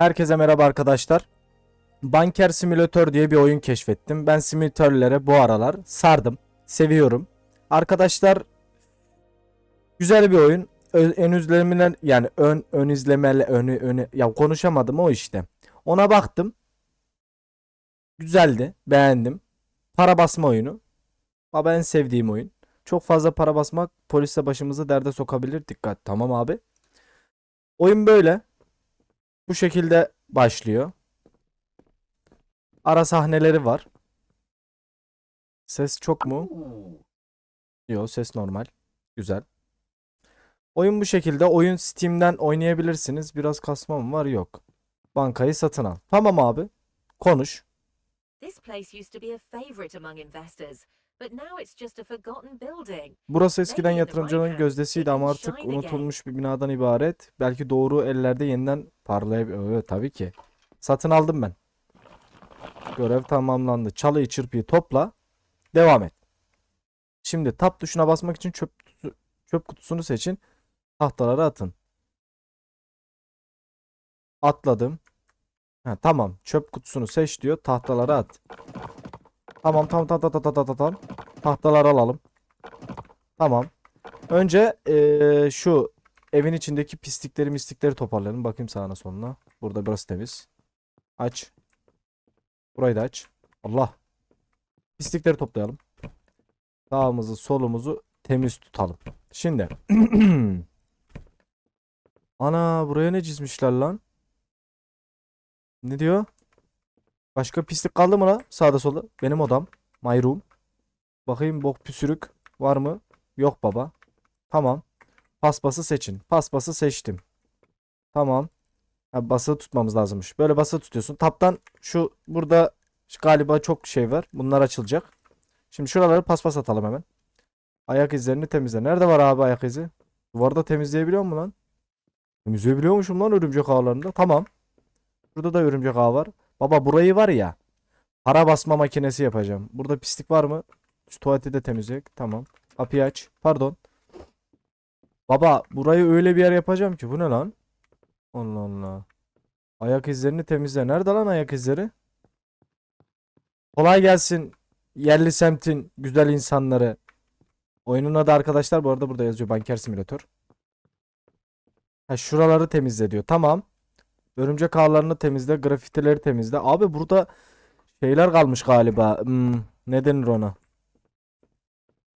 Herkese merhaba arkadaşlar. Banker Simülatör diye bir oyun keşfettim. Ben simülatörlere bu aralar sardım. Seviyorum. Arkadaşlar güzel bir oyun. Ö- ön izlemeler yani ön ön izlemeler önü önü ya konuşamadım o işte. Ona baktım. Güzeldi. Beğendim. Para basma oyunu. Ama en sevdiğim oyun. Çok fazla para basmak polisle başımızı derde sokabilir. Dikkat. Tamam abi. Oyun böyle. Bu şekilde başlıyor. Ara sahneleri var. Ses çok mu? Yok, ses normal. Güzel. Oyun bu şekilde. Oyun Steam'den oynayabilirsiniz. Biraz kasma mı var? Yok. Bankayı satın al. Tamam abi. Konuş. This place used to be a favorite among investors, but now it's just a forgotten building. Burası eskiden Minecraft, gözdesiydi ama artık unutulmuş bir binadan ibaret. Belki doğru ellerde yeniden parlayabilir. Evet tabii ki. Satın aldım ben. Görev tamamlandı. Çalıyı çırpıyı topla. Devam et. Şimdi tab tuşuna basmak için çöp çöp kutusunu seçin. Tahtaları atın. Atladım. Ha, tamam. Çöp kutusunu seç diyor. Tahtaları at. Tamam tamam tamam tamam tamam tamam tamam. Tahtaları alalım. Tamam. Önce eee, şu evin içindeki pislikleri mislikleri toparlayalım. Bakayım sağına soluna. Burada burası temiz. Aç. Burayı da aç. Allah. Pislikleri toplayalım. Sağımızı solumuzu temiz tutalım. Şimdi. Ana buraya ne çizmişler lan? Ne diyor? Başka pislik kaldı mı lan? Sağda solda. Benim odam. My room. Bakayım bok püsürük var mı? Yok baba. Tamam. Paspası seçin. Paspası seçtim. Tamam. Ha, basılı tutmamız lazımmış. Böyle basılı tutuyorsun. Taptan şu burada galiba çok şey var. Bunlar açılacak. Şimdi şuraları paspas atalım hemen. Ayak izlerini temizle. Nerede var abi ayak izi? Duvarda temizleyebiliyor mu lan? Temizleyebiliyormuşum lan örümcek ağlarında. Tamam. Burada da örümcek ağı var. Baba burayı var ya. Para basma makinesi yapacağım. Burada pislik var mı? Şu tuvaleti de temizleyek. Tamam. Kapıyı aç. Pardon. Baba burayı öyle bir yer yapacağım ki. Bu ne lan? Allah Allah. Ayak izlerini temizle. Nerede lan ayak izleri? Kolay gelsin. Yerli semtin güzel insanları. Oyunun adı arkadaşlar bu arada burada yazıyor. Banker Simülatör. Ha şuraları temizle diyor. Tamam. Örümcek ağlarını temizle. Grafitileri temizle. Abi burada şeyler kalmış galiba. Hmm, ne denir ona?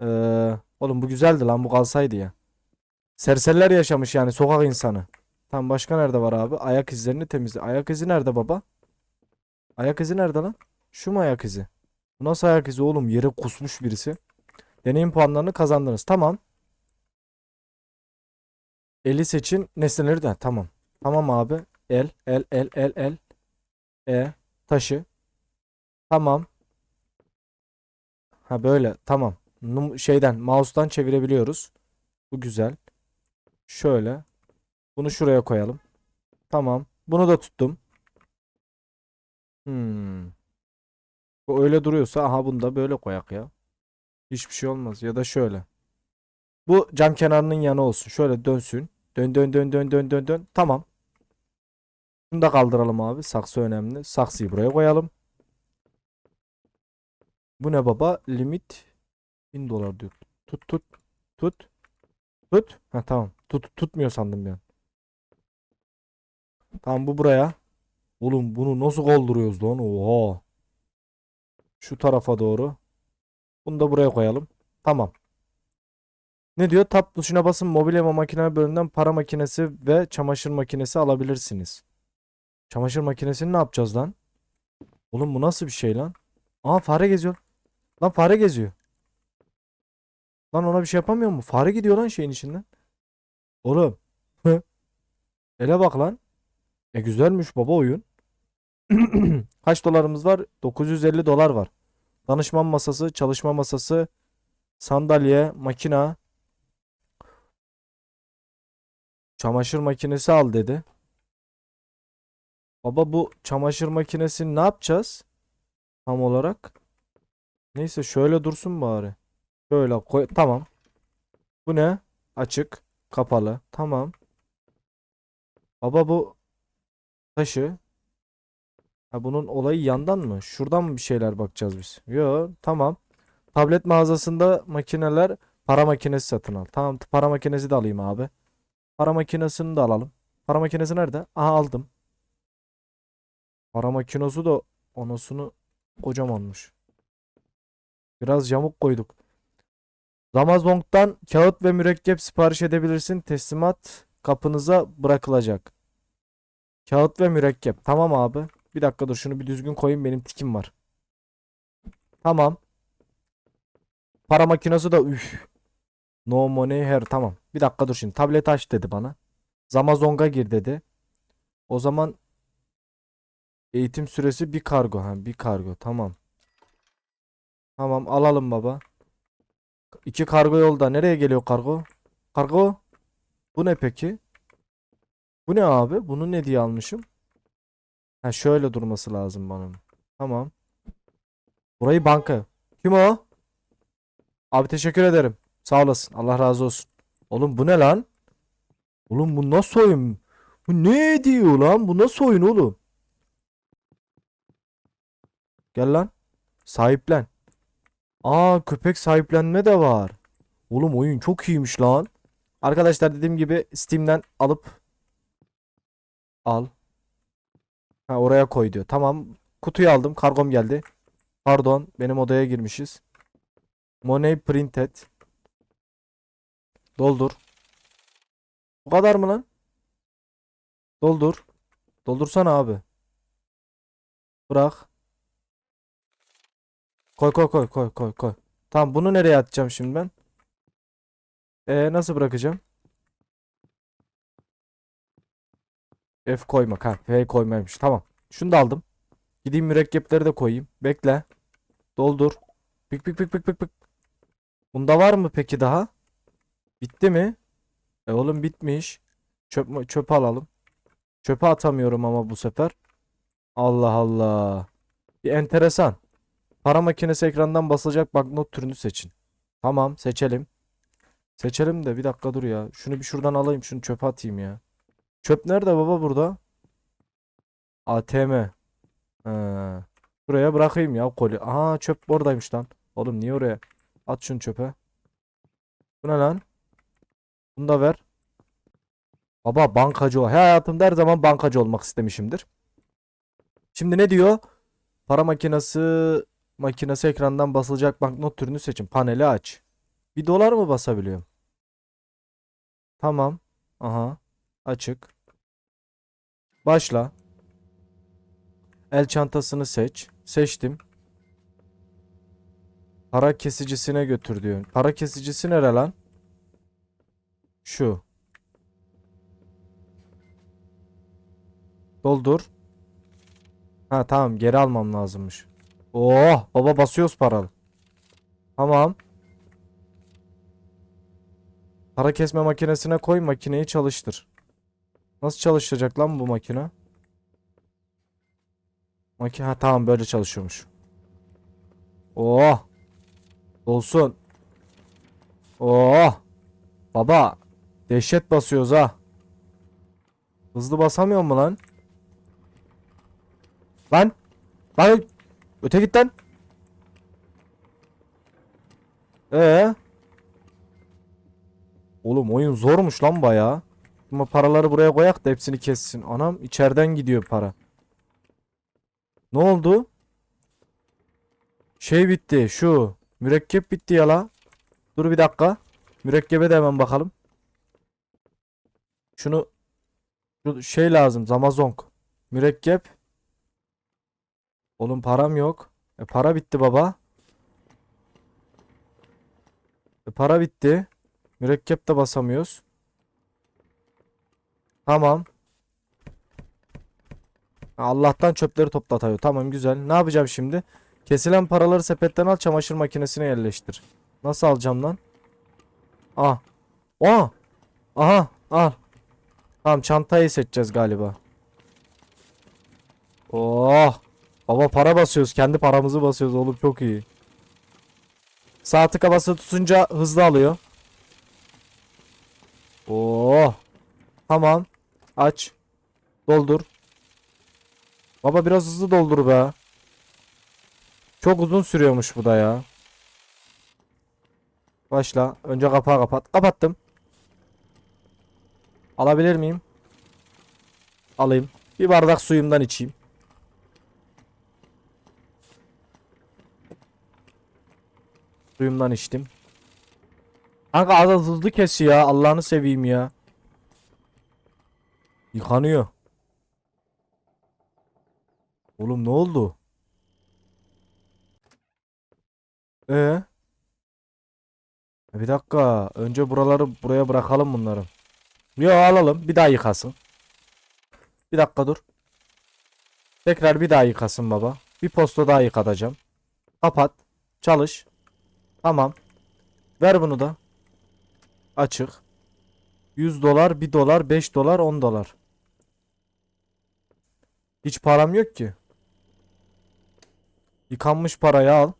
Ee, oğlum bu güzeldi lan bu kalsaydı ya. Serseriler yaşamış yani sokak insanı. Tam başka nerede var abi? Ayak izlerini temizle. Ayak izi nerede baba? Ayak izi nerede lan? Şu mu ayak izi? Bu nasıl ayak izi oğlum? Yere kusmuş birisi. Deneyim puanlarını kazandınız. Tamam. Eli seçin. Nesneleri de. Tamam. Tamam abi. El, el, el, el, el. E. Taşı. Tamam. Ha böyle. Tamam. Num- şeyden mouse'dan çevirebiliyoruz. Bu güzel. Şöyle. Bunu şuraya koyalım. Tamam. Bunu da tuttum. Hmm. Bu öyle duruyorsa aha bunu da böyle koyak ya. Hiçbir şey olmaz. Ya da şöyle. Bu cam kenarının yanı olsun. Şöyle dönsün. Dön dön dön dön dön dön dön. Tamam. Bunu da kaldıralım abi. Saksı önemli. Saksıyı buraya koyalım. Bu ne baba? Limit 1000 dolar diyor. Tut tut tut. Tut. Ha tamam. Tut tutmuyor sandım ben. Tamam bu buraya. Oğlum bunu nasıl kaldırıyoruz lan? Oha. Şu tarafa doğru. Bunu da buraya koyalım. Tamam. Ne diyor? Tab tuşuna basın mobilya ve makine bölümünden para makinesi ve çamaşır makinesi alabilirsiniz. Çamaşır makinesini ne yapacağız lan? Oğlum bu nasıl bir şey lan? Aa fare geziyor. Lan fare geziyor. Lan ona bir şey yapamıyor mu? Fare gidiyor lan şeyin içinden. Oğlum. Ele bak lan. E güzelmiş baba oyun. Kaç dolarımız var? 950 dolar var. Danışman masası, çalışma masası, sandalye, makina, çamaşır makinesi al dedi. Baba bu çamaşır makinesini ne yapacağız? Tam olarak. Neyse şöyle dursun bari. Şöyle koy. Tamam. Bu ne? Açık. Kapalı. Tamam. Baba bu Taşı. Ha bunun olayı yandan mı? Şuradan mı bir şeyler bakacağız biz? Yo, tamam. Tablet mağazasında makineler para makinesi satın al. Tamam, para makinesi de alayım abi. Para makinesini de alalım. Para makinesi nerede? Aha aldım. Para makinesi de anasını kocamanmış. Biraz yamuk koyduk. Amazon'dan kağıt ve mürekkep sipariş edebilirsin. Teslimat kapınıza bırakılacak. Kağıt ve mürekkep. Tamam abi. Bir dakika dur şunu bir düzgün koyayım benim tikim var. Tamam. Para makinesi de üf. No money here tamam. Bir dakika dur şimdi. Tablet aç dedi bana. Zamazong'a gir dedi. O zaman eğitim süresi bir kargo. Ha, bir kargo. Tamam. Tamam alalım baba. İki kargo yolda. Nereye geliyor kargo? Kargo? Bu ne peki? Bu ne abi? Bunu ne diye almışım? Ha şöyle durması lazım bana. Tamam. Burayı banka. Kim o? Abi teşekkür ederim. Sağ olasın. Allah razı olsun. Oğlum bu ne lan? Oğlum bu nasıl oyun? Bu ne diyor lan? Bu nasıl oyun oğlum? Gel lan. Sahiplen. Aa köpek sahiplenme de var. Oğlum oyun çok iyiymiş lan. Arkadaşlar dediğim gibi Steam'den alıp al. Ha oraya koy diyor. Tamam. Kutuyu aldım. Kargom geldi. Pardon. Benim odaya girmişiz. Money printed. Doldur. Bu kadar mı lan? Doldur. Doldursana abi. Bırak. Koy koy koy koy koy koy. Tamam bunu nereye atacağım şimdi ben? Ee, nasıl bırakacağım? F koymak ha. F koymaymış. Tamam. Şunu da aldım. Gideyim mürekkepleri de koyayım. Bekle. Doldur. Pik pik pik pik pik pik. Bunda var mı peki daha? Bitti mi? E oğlum bitmiş. Çöp çöp alalım. Çöpe atamıyorum ama bu sefer. Allah Allah. Bir enteresan. Para makinesi ekrandan basılacak banknot türünü seçin. Tamam seçelim. Seçelim de bir dakika dur ya. Şunu bir şuradan alayım. Şunu çöpe atayım ya. Çöp nerede baba burada? ATM. Ha. Buraya bırakayım ya koli. Aha çöp oradaymış lan. Oğlum niye oraya? At şunu çöpe. Bu ne lan? Bunu da ver. Baba bankacı ol. Hayatımda her zaman bankacı olmak istemişimdir. Şimdi ne diyor? Para makinesi makinesi ekrandan basılacak banknot türünü seçin. Paneli aç. Bir dolar mı basabiliyorum? Tamam. Aha. Açık. Başla. El çantasını seç. Seçtim. Para kesicisine götür diyor. Para kesicisi nere lan? Şu. Doldur. Ha tamam geri almam lazımmış. Oh baba basıyoruz paralı. Tamam. Para kesme makinesine koy makineyi çalıştır. Nasıl çalışacak lan bu makine? Makine ha tamam böyle çalışıyormuş. Oh. Dolsun. Oh. Baba. Dehşet basıyoruz ha. Hızlı basamıyor mu lan? Lan. Lan. Öte git. Ee? Oğlum oyun zormuş lan bayağı. Ama paraları buraya koyak da hepsini kessin. Anam içeriden gidiyor para. Ne oldu? Şey bitti şu. Mürekkep bitti ya la. Dur bir dakika. Mürekkebe de hemen bakalım. Şunu şu şey lazım. Zamazong. Mürekkep. Oğlum param yok. E para bitti baba. E para bitti. Mürekkep de basamıyoruz. Tamam. Allah'tan çöpleri toplatıyor. Tamam güzel. Ne yapacağım şimdi? Kesilen paraları sepetten al çamaşır makinesine yerleştir. Nasıl alacağım lan? Ah. Aa. Aha. Al. Tamam çantayı seçeceğiz galiba. Oh. Baba para basıyoruz. Kendi paramızı basıyoruz oğlum çok iyi. Sağ tıka basılı tutunca hızlı alıyor. Oh. Tamam. Aç. Doldur. Baba biraz hızlı doldur be. Çok uzun sürüyormuş bu da ya. Başla. Önce kapağı kapat. Kapattım. Alabilir miyim? Alayım. Bir bardak suyumdan içeyim. Suyumdan içtim. Kanka az hızlı kes ya. Allah'ını seveyim ya. Yıkanıyor. Oğlum ne oldu? Ee? Bir dakika. Önce buraları buraya bırakalım bunları. Yo alalım. Bir daha yıkasın. Bir dakika dur. Tekrar bir daha yıkasın baba. Bir posta daha yıkatacağım. Kapat. Çalış. Tamam. Ver bunu da. Açık. 100 dolar, 1 dolar, 5 dolar, 10 dolar. Hiç param yok ki. Yıkanmış parayı al.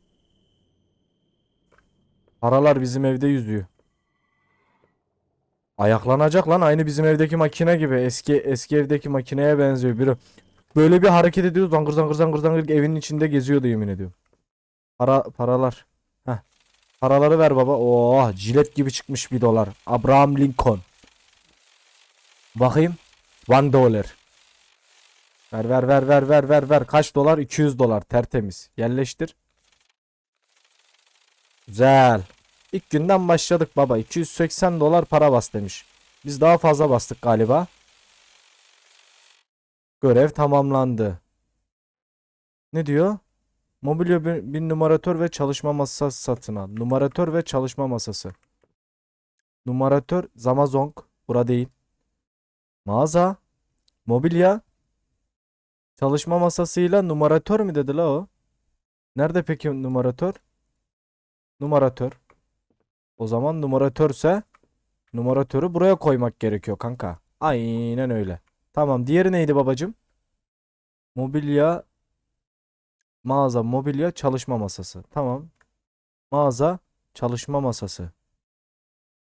Paralar bizim evde yüzüyor. Ayaklanacak lan aynı bizim evdeki makine gibi. Eski eski evdeki makineye benziyor. Biri böyle bir hareket ediyor. Zangır zangır zangır zangır evin içinde geziyordu yemin ediyorum. Para paralar. Paraları ver baba. Oo, jilet gibi çıkmış bir dolar. Abraham Lincoln. Bakayım. One dollar. Ver ver ver ver ver ver ver. Kaç dolar? 200 dolar. Tertemiz. Yerleştir. Güzel. İlk günden başladık baba. 280 dolar para bas demiş. Biz daha fazla bastık galiba. Görev tamamlandı. Ne diyor? Mobilya bir, bir numaratör ve çalışma masası satın al. Numaratör ve çalışma masası. Numaratör Zamazong. Bura değil. Mağaza. Mobilya. Çalışma masasıyla numaratör mü dedi la o? Nerede peki numaratör? Numaratör. O zaman numaratörse numaratörü buraya koymak gerekiyor kanka. Aynen öyle. Tamam. Diğeri neydi babacım? Mobilya mağaza mobilya çalışma masası. Tamam. Mağaza çalışma masası.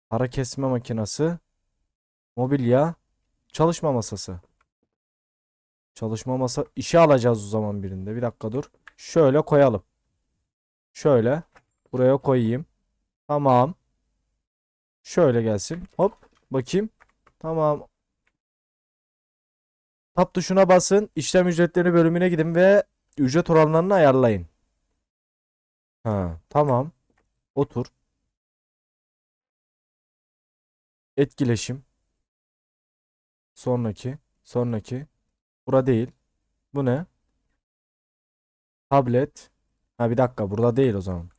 Para kesme makinesi. Mobilya çalışma masası. Çalışma masa işe alacağız o zaman birinde. Bir dakika dur. Şöyle koyalım. Şöyle buraya koyayım. Tamam. Şöyle gelsin. Hop. Bakayım. Tamam. Tab tuşuna basın. İşlem ücretleri bölümüne gidin ve ücret oranlarını ayarlayın. Ha, tamam. Otur. Etkileşim. Sonraki. Sonraki. Bura değil. Bu ne? Tablet. Ha bir dakika burada değil o zaman.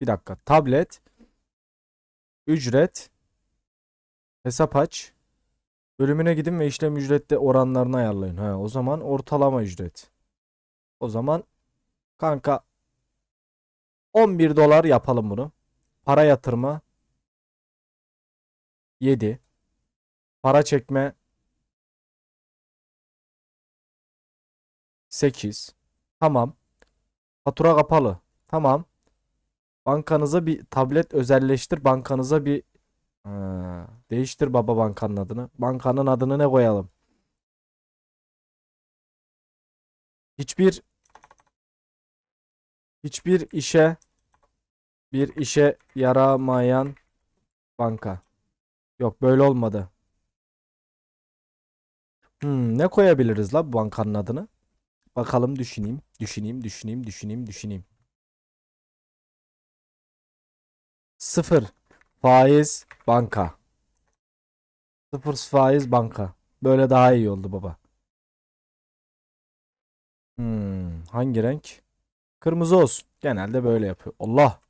Bir dakika. Tablet. Ücret. Hesap aç. Bölümüne gidin ve işlem ücrette oranlarını ayarlayın. Ha, o zaman ortalama ücret. O zaman kanka 11 dolar yapalım bunu. Para yatırma 7. Para çekme 8. Tamam. Fatura kapalı. Tamam. Bankanıza bir tablet özelleştir. Bankanıza bir Ha, değiştir baba bankanın adını. Bankanın adını ne koyalım? Hiçbir hiçbir işe bir işe yaramayan banka. Yok böyle olmadı. Hmm, ne koyabiliriz la bu bankanın adını? Bakalım düşüneyim, düşüneyim, düşüneyim, düşüneyim, düşüneyim. Sıfır faiz banka. Sıfır faiz banka. Böyle daha iyi oldu baba. Hmm, hangi renk? Kırmızı olsun. Genelde böyle yapıyor. Allah.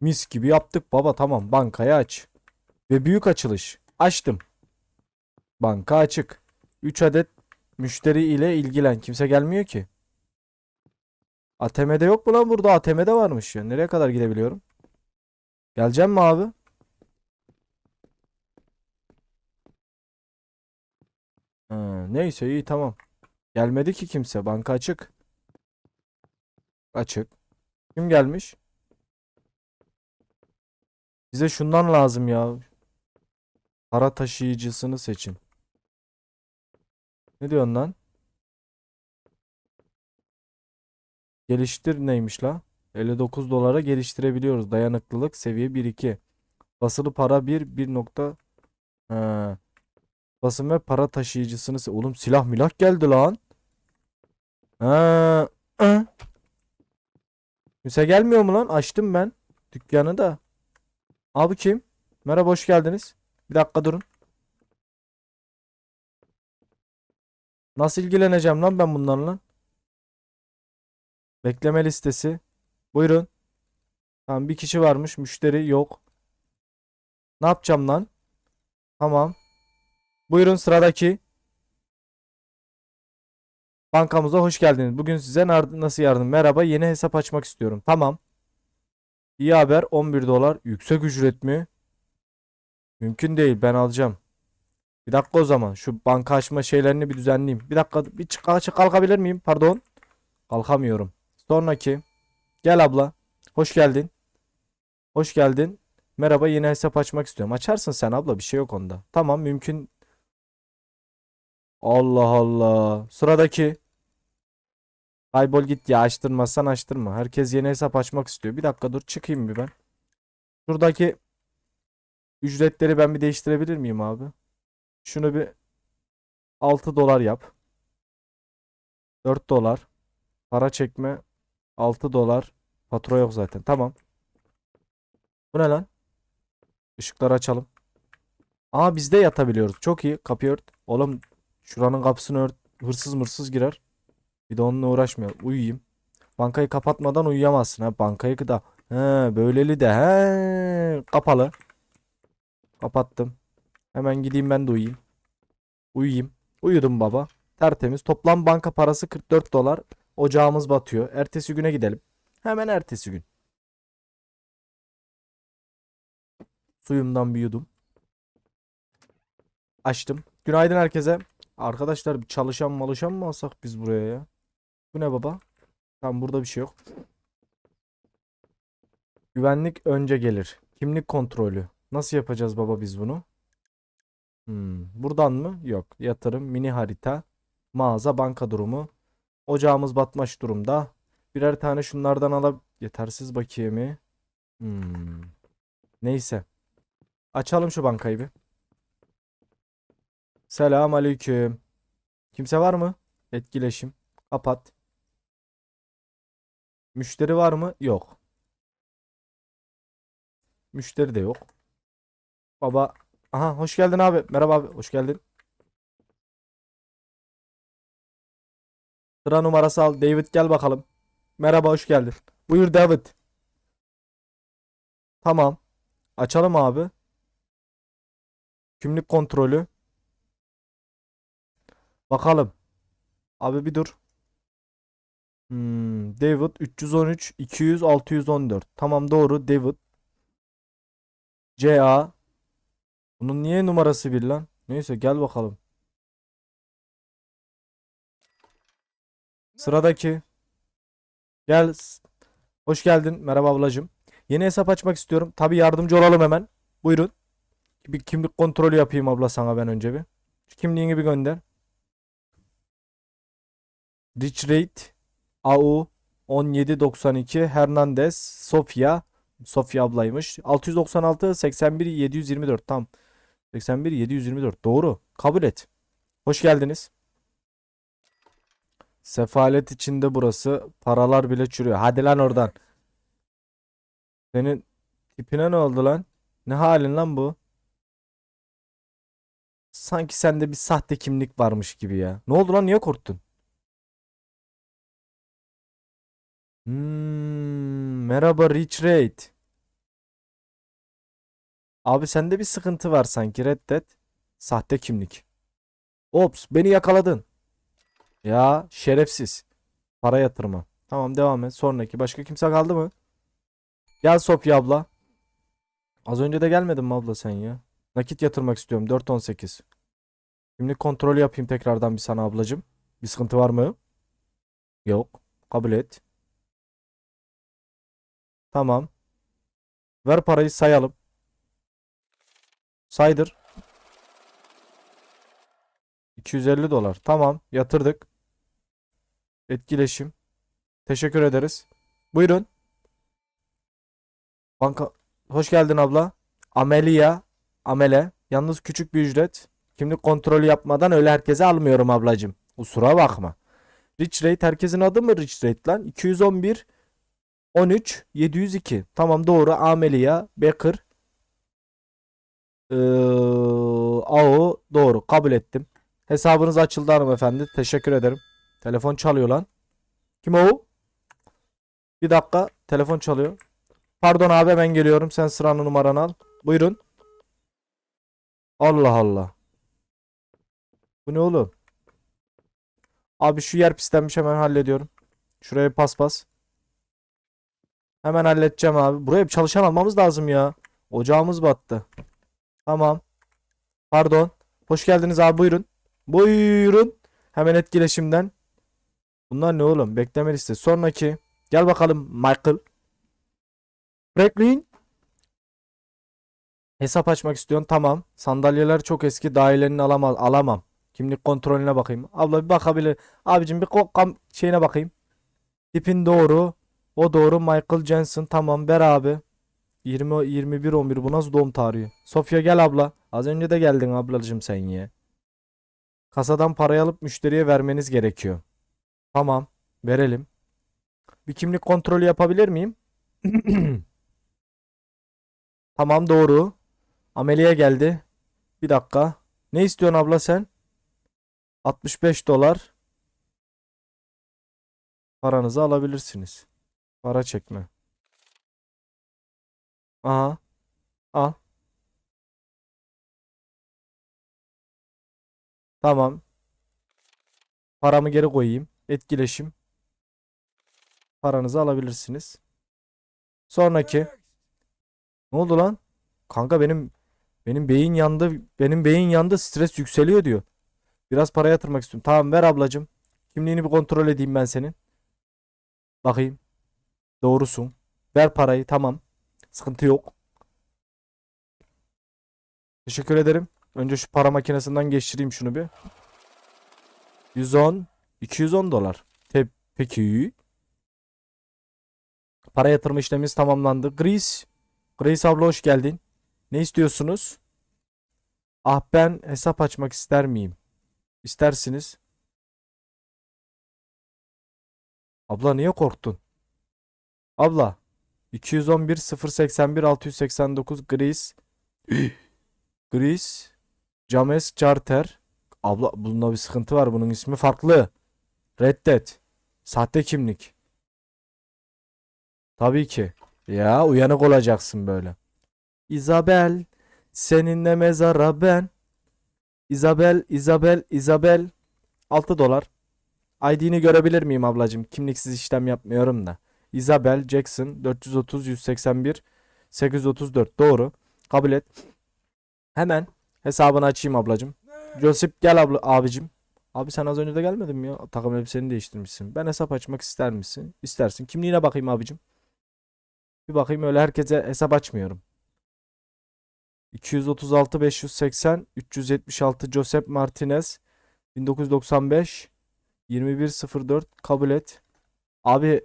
Mis gibi yaptık baba tamam. Bankayı aç. Ve büyük açılış. Açtım. Banka açık. 3 adet müşteri ile ilgilen. Kimse gelmiyor ki. ATM'de yok mu lan burada? ATM'de varmış ya. Nereye kadar gidebiliyorum? Geleceğim mi abi? Ha, neyse iyi tamam. Gelmedi ki kimse. Banka açık. Açık. Kim gelmiş? Bize şundan lazım ya. Para taşıyıcısını seçin. Ne diyorsun lan? Geliştir neymiş la? 59 dolara geliştirebiliyoruz. Dayanıklılık seviye 1-2. Basılı para 1, 1 nokta... Ha. Basım ve para taşıyıcısını se- Oğlum silah milah geldi lan. Ha. Gelmiyor mu lan? Açtım ben dükkanı da. Abi kim? Merhaba hoş geldiniz. Bir dakika durun. Nasıl ilgileneceğim lan ben bunlarla? Bekleme listesi. Buyurun. Tamam bir kişi varmış. Müşteri yok. Ne yapacağım lan? Tamam. Buyurun sıradaki. Bankamıza hoş geldiniz. Bugün size nasıl yardım? Merhaba, yeni hesap açmak istiyorum. Tamam. İyi haber 11 dolar. Yüksek ücret mi? Mümkün değil. Ben alacağım. Bir dakika o zaman. Şu banka açma şeylerini bir düzenleyeyim. Bir dakika. Bir çık çık- kalkabilir miyim? Pardon. Kalkamıyorum. Sonraki. Gel abla. Hoş geldin. Hoş geldin. Merhaba yeni hesap açmak istiyorum. Açarsın sen abla bir şey yok onda. Tamam mümkün. Allah Allah. Sıradaki. Kaybol git ya açtırmazsan açtırma. Herkes yeni hesap açmak istiyor. Bir dakika dur çıkayım bir ben. Şuradaki ücretleri ben bir değiştirebilir miyim abi? Şunu bir 6 dolar yap. 4 dolar. Para çekme 6 dolar. Fatura yok zaten. Tamam. Bu ne lan? Işıkları açalım. Aa biz de yatabiliyoruz. Çok iyi. Kapıyı ört. Oğlum şuranın kapısını ört. Hırsız mırsız girer. Bir de onunla uğraşmıyor. Uyuyayım. Bankayı kapatmadan uyuyamazsın ha. Bankayı da. He, böyleli de. He, kapalı. Kapattım. Hemen gideyim ben de uyuyayım. Uyuyayım. Uyudum baba. Tertemiz. Toplam banka parası 44 dolar. Ocağımız batıyor. Ertesi güne gidelim. Hemen ertesi gün. Suyumdan bir yudum. Açtım. Günaydın herkese. Arkadaşlar bir çalışan malışan mı alsak biz buraya ya? Bu ne baba? Tamam burada bir şey yok. Güvenlik önce gelir. Kimlik kontrolü. Nasıl yapacağız baba biz bunu? Hmm, buradan mı? Yok. Yatırım, mini harita, mağaza, banka durumu. Ocağımız batmış durumda. Birer tane şunlardan alıp yetersiz bakiye mi? Hmm. Neyse. Açalım şu bankayı bir. Selam aleyküm. Kimse var mı? Etkileşim. Kapat. Müşteri var mı? Yok. Müşteri de yok. Baba. Aha hoş geldin abi. Merhaba abi. Hoş geldin. Sıra numarası al. David gel bakalım. Merhaba hoş geldin. Buyur David. Tamam. Açalım abi. Kimlik kontrolü. Bakalım. Abi bir dur. Hmm, David 313 200 614. Tamam doğru David. CA. Bunun niye numarası bir lan? Neyse gel bakalım. Sıradaki. Gel. Hoş geldin. Merhaba ablacığım. Yeni hesap açmak istiyorum. Tabii yardımcı olalım hemen. Buyurun. Bir kimlik kontrolü yapayım abla sana ben önce bir. Şu kimliğini bir gönder. Rich Rate AU 1792 Hernandez Sofia Sofia ablaymış. 696 81 724 tam. 81 724 doğru. Kabul et. Hoş geldiniz. Sefalet içinde burası. Paralar bile çürüyor. Hadi lan oradan. Senin tipine ne oldu lan? Ne halin lan bu? Sanki sende bir sahte kimlik varmış gibi ya. Ne oldu lan? Niye korktun? Hmm, merhaba Rich Rate. Abi sende bir sıkıntı var sanki reddet. Sahte kimlik. Ops beni yakaladın. Ya şerefsiz. Para yatırma. Tamam devam et. Sonraki. Başka kimse kaldı mı? Gel Sofya abla. Az önce de gelmedin mi abla sen ya? Nakit yatırmak istiyorum. 4.18. Kimlik kontrolü yapayım tekrardan bir sana ablacığım. Bir sıkıntı var mı? Yok. Kabul et. Tamam. Ver parayı sayalım. Saydır. 250 dolar. Tamam. Yatırdık. Etkileşim. Teşekkür ederiz. Buyurun. Banka hoş geldin abla. Amelia, Amele. Yalnız küçük bir ücret. Kimlik kontrolü yapmadan öyle herkese almıyorum ablacığım. Usura bakma. Rich Rate herkesin adı mı Rich Rate lan? 211 13 702. Tamam doğru. Amelia Baker. Ee, AO doğru. Kabul ettim. Hesabınız açıldı hanımefendi. Teşekkür ederim. Telefon çalıyor lan. Kim o? Bir dakika. Telefon çalıyor. Pardon abi ben geliyorum. Sen sıranın numaranı al. Buyurun. Allah Allah. Bu ne oğlum? Abi şu yer pislenmiş hemen hallediyorum. Şuraya pas pas. Hemen halledeceğim abi. Buraya bir çalışan almamız lazım ya. Ocağımız battı. Tamam. Pardon. Hoş geldiniz abi buyurun. Buyurun. Hemen etkileşimden. Bunlar ne oğlum? Bekleme listesi. Sonraki. Gel bakalım Michael. Franklin. Hesap açmak istiyorsun. Tamam. Sandalyeler çok eski. Dailerini alamaz, alamam. Kimlik kontrolüne bakayım. Abla bir bakabilir. Abicim bir şeyine bakayım. Tipin doğru. O doğru. Michael Jensen. Tamam. Ver abi. 20 21 11 bu nasıl doğum tarihi? Sofya gel abla. Az önce de geldin ablacığım sen ya. Kasadan parayı alıp müşteriye vermeniz gerekiyor. Tamam. Verelim. Bir kimlik kontrolü yapabilir miyim? Tamam doğru. Ameliye geldi. Bir dakika. Ne istiyorsun abla sen? 65 dolar. Paranızı alabilirsiniz. Para çekme. Aha. Al. Tamam. Paramı geri koyayım. Etkileşim. Paranızı alabilirsiniz. Sonraki. Ne oldu lan? Kanka benim benim beyin yandı. Benim beyin yandı. Stres yükseliyor diyor. Biraz para yatırmak istiyorum. Tamam ver ablacığım. Kimliğini bir kontrol edeyim ben senin. Bakayım. Doğrusun. Ver parayı. Tamam. Sıkıntı yok. Teşekkür ederim. Önce şu para makinesinden geçireyim şunu bir. 110 210 dolar. Te peki. Para yatırma işlemimiz tamamlandı. Gris. Grace abla hoş geldin. Ne istiyorsunuz? Ah ben hesap açmak ister miyim? İstersiniz. Abla niye korktun? Abla 211 081 689 Grace Grace James Charter Abla bunda bir sıkıntı var. Bunun ismi farklı. Reddet. Sahte kimlik. Tabii ki. Ya uyanık olacaksın böyle. Isabel, seninle mezara ben. Isabel, Isabel, Isabel. 6 dolar. ID'ni görebilir miyim ablacığım? Kimliksiz işlem yapmıyorum da. Isabel Jackson 430 181 834 doğru. Kabul et. Hemen hesabını açayım ablacığım. Josip gel abla abicim. Abi sen az önce de gelmedin mi ya? Takım elbiseni değiştirmişsin. Ben hesap açmak ister misin? İstersin. Kimliğine bakayım abicim. Bir bakayım öyle herkese hesap açmıyorum. 236 580 376 Josep Martinez 1995 2104 kabul et. Abi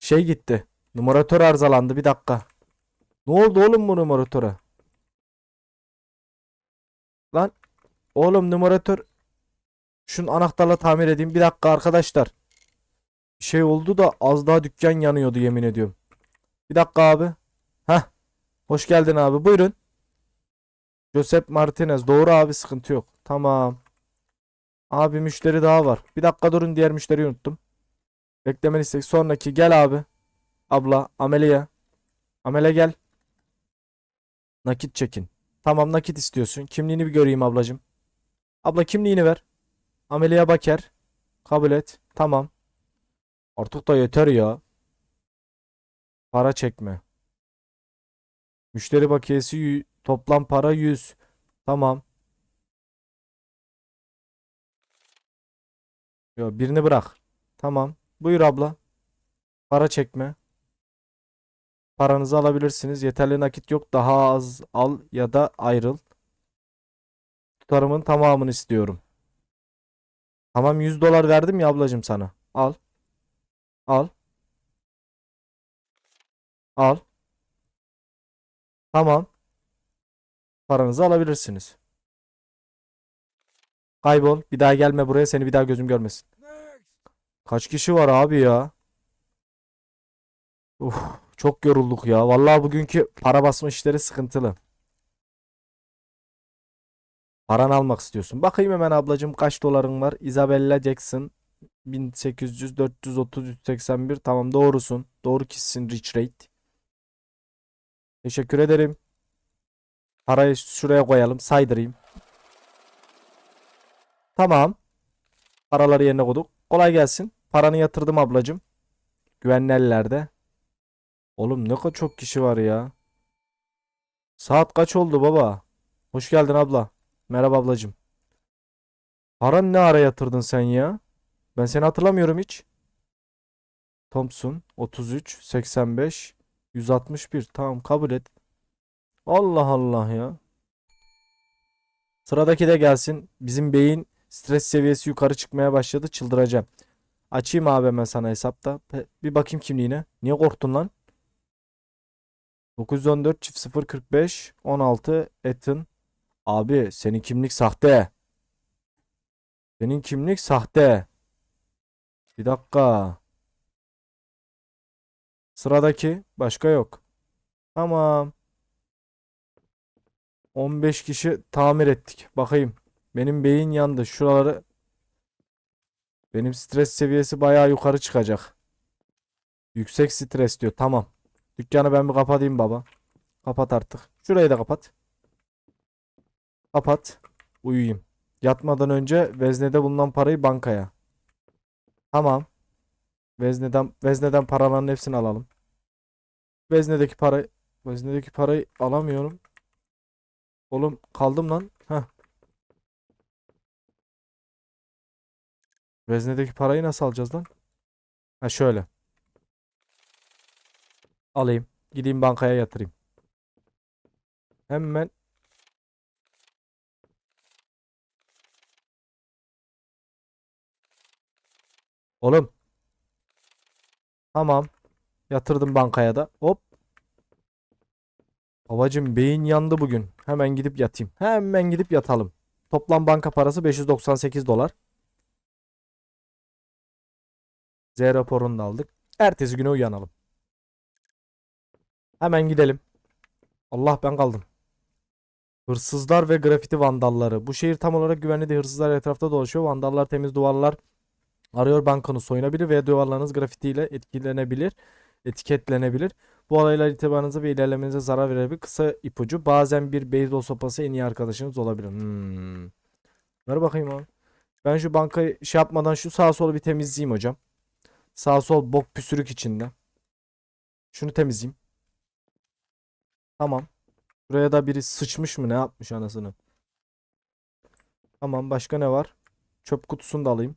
şey gitti. Numaratör arızalandı bir dakika. Ne oldu oğlum bu numaratöre? Lan oğlum numaratör şunun anahtarla tamir edeyim. Bir dakika arkadaşlar. Şey oldu da az daha dükkan yanıyordu yemin ediyorum. Bir dakika abi. Heh. Hoş geldin abi. Buyurun. Josep Martinez. Doğru abi sıkıntı yok. Tamam. Abi müşteri daha var. Bir dakika durun diğer müşteriyi unuttum. Bekleme listesi. Sonraki gel abi. Abla Amelia. Amele gel. Nakit çekin. Tamam nakit istiyorsun. Kimliğini bir göreyim ablacığım. Abla kimliğini ver. Amelia Baker. Kabul et. Tamam. Artık da yeter ya. Para çekme. Müşteri bakiyesi toplam para 100. Tamam. Yo, birini bırak. Tamam. Buyur abla. Para çekme. Paranızı alabilirsiniz. Yeterli nakit yok. Daha az al ya da ayrıl. Tutarımın tamamını istiyorum. Tamam 100 dolar verdim ya ablacığım sana. Al. Al. Al. Tamam. Paranızı alabilirsiniz. Kaybol. Bir daha gelme buraya. Seni bir daha gözüm görmesin. Kaç kişi var abi ya? Uf, çok yorulduk ya. Vallahi bugünkü para basma işleri sıkıntılı. Paranı almak istiyorsun. Bakayım hemen ablacığım kaç doların var? Isabella Jackson 1800 430 181 tamam doğrusun. Doğru kişisin rich rate. Teşekkür ederim. Parayı şuraya koyalım. Saydırayım. Tamam. Paraları yerine koyduk. Kolay gelsin. Paranı yatırdım ablacığım. Güvenli ellerde. Oğlum ne kadar çok kişi var ya. Saat kaç oldu baba? Hoş geldin abla. Merhaba ablacığım. Paran ne ara yatırdın sen ya? Ben seni hatırlamıyorum hiç. Thompson 33 85 161 tamam kabul et. Allah Allah ya. Sıradaki de gelsin. Bizim beyin stres seviyesi yukarı çıkmaya başladı. Çıldıracağım. Açayım abi hemen sana hesapta. Bir bakayım kimliğine. Niye korktun lan? 914 çift 045 16 Ethan. Abi senin kimlik sahte. Senin kimlik sahte. Bir dakika. Sıradaki başka yok. Tamam. 15 kişi tamir ettik. Bakayım. Benim beyin yandı. Şuraları benim stres seviyesi bayağı yukarı çıkacak. Yüksek stres diyor. Tamam. Dükkanı ben bir kapatayım baba. Kapat artık. Şurayı da kapat. Kapat. Uyuyayım. Yatmadan önce veznede bulunan parayı bankaya. Tamam. Vezneden vezneden paraların hepsini alalım. Veznedeki parayı veznedeki parayı alamıyorum. Oğlum kaldım lan. Heh. Veznedeki parayı nasıl alacağız lan? Ha şöyle. Alayım. Gideyim bankaya yatırayım. Hemen Oğlum. Tamam. Yatırdım bankaya da. Hop. Babacım beyin yandı bugün. Hemen gidip yatayım. Hemen gidip yatalım. Toplam banka parası 598 dolar. Z raporunu da aldık. Ertesi güne uyanalım. Hemen gidelim. Allah ben kaldım. Hırsızlar ve grafiti vandalları. Bu şehir tam olarak güvenli değil. Hırsızlar etrafta dolaşıyor. Vandallar temiz duvarlar arıyor bankanı soyunabilir veya duvarlarınız grafitiyle etkilenebilir, etiketlenebilir. Bu olaylar itibarınıza ve ilerlemenize zarar verebilir. Kısa ipucu. Bazen bir beyzbol sopası en iyi arkadaşınız olabilir. Hmm. Ver bakayım abi. Ben şu bankayı şey yapmadan şu sağa solu bir temizleyeyim hocam. Sağ sol bok püsürük içinde. Şunu temizleyeyim. Tamam. Buraya da biri sıçmış mı ne yapmış anasını. Tamam başka ne var? Çöp kutusunu da alayım.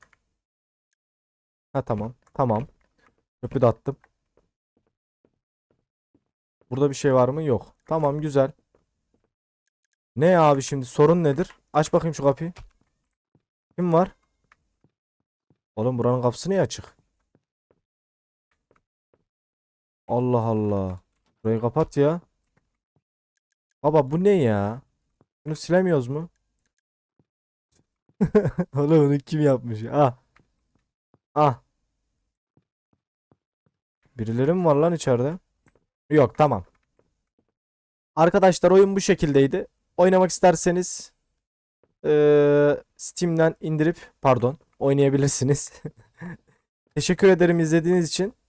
Ha tamam. Tamam. Çöpü de attım. Burada bir şey var mı? Yok. Tamam güzel. Ne abi şimdi sorun nedir? Aç bakayım şu kapıyı. Kim var? Oğlum buranın kapısı niye açık? Allah Allah. Burayı kapat ya. Baba bu ne ya? Bunu silemiyoruz mu? Oğlum bunu kim yapmış ya? Ah. Ah. Birileri mi var lan içeride? Yok tamam. Arkadaşlar oyun bu şekildeydi. Oynamak isterseniz eee, Steam'den indirip pardon oynayabilirsiniz. Teşekkür ederim izlediğiniz için.